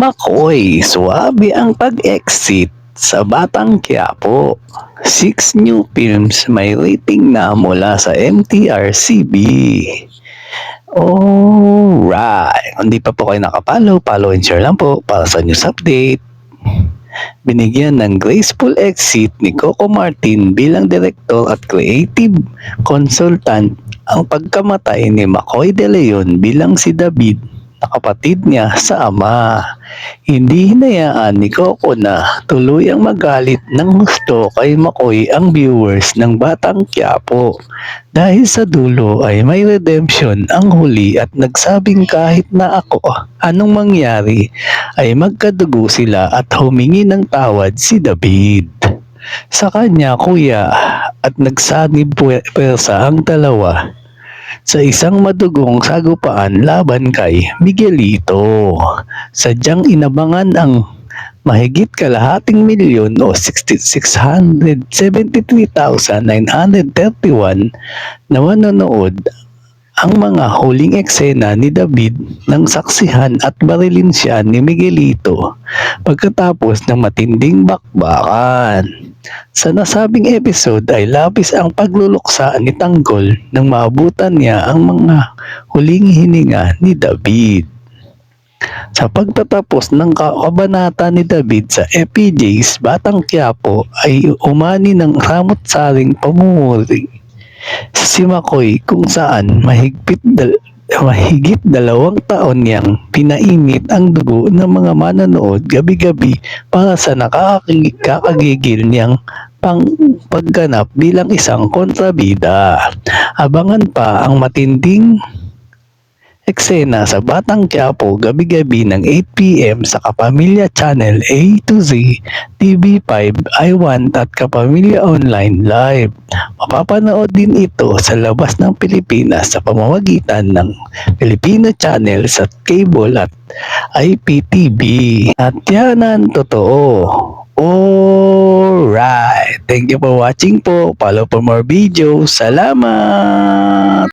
Makoy, suwabe ang pag-exit sa Batang Quiapo. Six new films may rating na mula sa MTRCB. Alright. Kung di pa po kayo nakapalo, follow and share lang po para sa news update. Binigyan ng graceful exit ni Coco Martin bilang director at creative consultant ang pagkamatay ni Makoy De Leon bilang si David na kapatid niya sa ama. Hindi hinayaan ni Coco na tuluyang magalit ng gusto kay Makoy ang viewers ng Batang Quiapo. Dahil sa dulo ay may redemption ang huli at nagsabing kahit na ako anong mangyari ay magkadugo sila at humingi ng tawad si David. Sa kanya kuya at nagsanib pwersa ang dalawa sa isang madugong sagupaan laban kay Miguelito. Sadyang inabangan ang mahigit kalahating milyon o 673,931 na manonood ang mga huling eksena ni David nang saksihan at barilin siya ni Miguelito pagkatapos ng matinding bakbakan. Sa nasabing episode ay labis ang pagluluksa ni Tanggol nang maabutan niya ang mga huling hininga ni David. Sa pagtatapos ng ka- kabanata ni David sa FPJ's Batang Quiapo ay umani ng ramot-saring pamumuri si Makoy kung saan mahigpit dal- mahigit dalawang taon niyang pinainit ang dugo ng mga manonood gabi-gabi para sa nakakagigil niyang pang pagganap bilang isang kontrabida. Abangan pa ang matinding eksena sa Batang Quiapo gabi-gabi ng 8pm sa Kapamilya Channel A to Z, TV5, I1 at Kapamilya Online Live. Mapapanood din ito sa labas ng Pilipinas sa pamamagitan ng Filipino channels at cable at IPTV. At yan ang totoo. Alright. Thank you for watching po. Follow for more videos. Salamat!